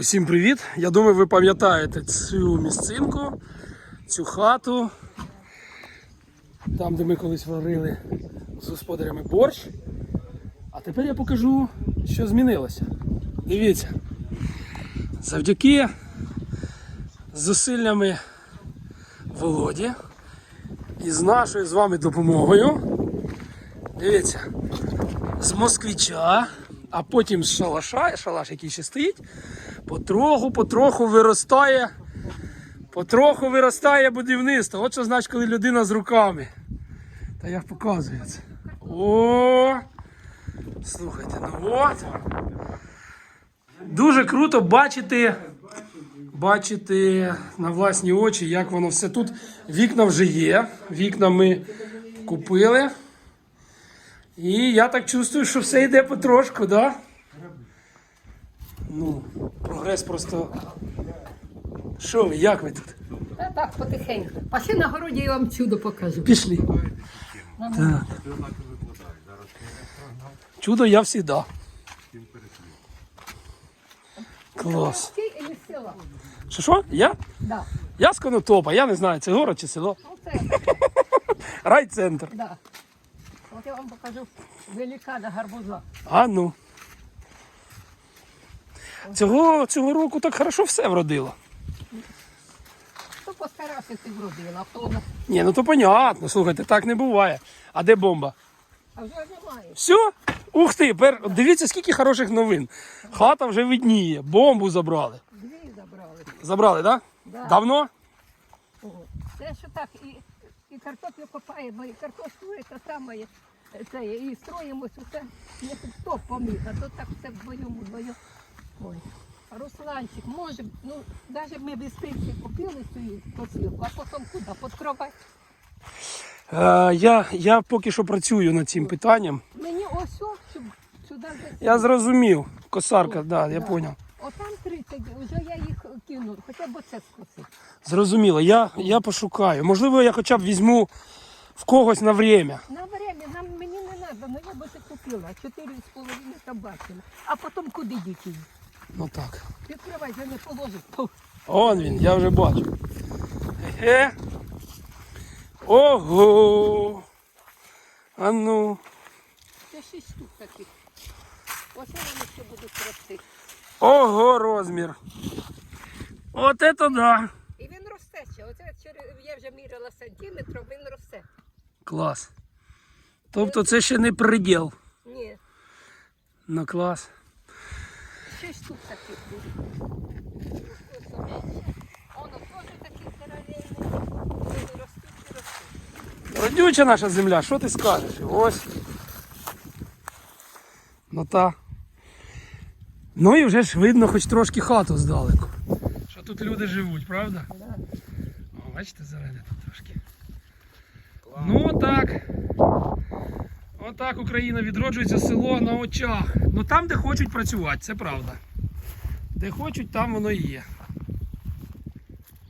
Усім привіт! Я думаю, ви пам'ятаєте цю місцинку, цю хату. Там, де ми колись варили з господарями борщ. А тепер я покажу, що змінилося. Дивіться. Завдяки зусиллями Володі і з нашою з вами допомогою. Дивіться, з москвича, а потім з шалаша, шалаш, який ще стоїть, потроху, потроху виростає, потроху виростає будівництво. От що значить, коли людина з руками. Та я показую це. О! Слухайте, ну от. Дуже круто бачити, бачити на власні очі, як воно все тут. Вікна вже є. Вікна ми купили. І я так чувствую, що все йде потрошку, да? Ну, прогрес просто. Що ви, як ви тут? Та так, потихеньку. Пошли на городі, я вам чудо покажу. Пішли. Так. Чудо я завжди. Клас. Що що? Я? Да. Я з Конотопа, я не знаю, це город чи село. Оце, Райцентр. да. От я вам покажу великана гарбуза. А ну. Цього, цього року так хорошо все вродило. Хто постарався, ти вродила, хто. Ні, ну то понятно, слухайте, так не буває. А де бомба? А вже немає. Все? Ух ти, пер... дивіться, скільки хороших новин. Хата вже видніє, бомбу забрали. Дві забрали. Забрали, так? Да? Да. Давно? О, Це що так, і, і картоплю копаємо, і картошку це саме, є, це, і строїмось усе. Не тут хто поміг, а то так все вдвоєм, вдвоєм. Ой. Русланчик, може, ну, навіть ми без пенсії купили цю посилку, а потім куди? Під кровать. Е, я, я поки що працюю над цим питанням. Мені ось о, щоб сюди вже. Я зрозумів. Косарка, так, да, я Да. зрозумів. Отам 30, вже я їх кину, хоча б це скосив. Зрозуміло, я, я пошукаю. Можливо, я хоча б візьму в когось на время. На время нам мені не треба, ну я би це купила. Чотири з половиною собачили. А потім куди діти? Ну так. Відкривай, вже не положить. Он він, я вже бачу. Е. Ого. А ну. Це шість штук таких. Оце вони ще будуть рости. Ого, розмір. От це да. І він росте ще. Оце через я вже міряла сантиметром, він росте. Клас. Тобто це ще не приділ. Ні, Ну клас. Шість штук таких буде. Родюча наша земля, що ти скажеш? Ось. Ну та. Ну і вже ж видно хоч трошки хату здалеку. Що тут люди живуть, правда? Да. О, бачите, зелене тут трошки. Ну отак. Отак Україна відроджується село на очах. Ну там, де хочуть працювати, це правда. Де хочуть, там воно і є.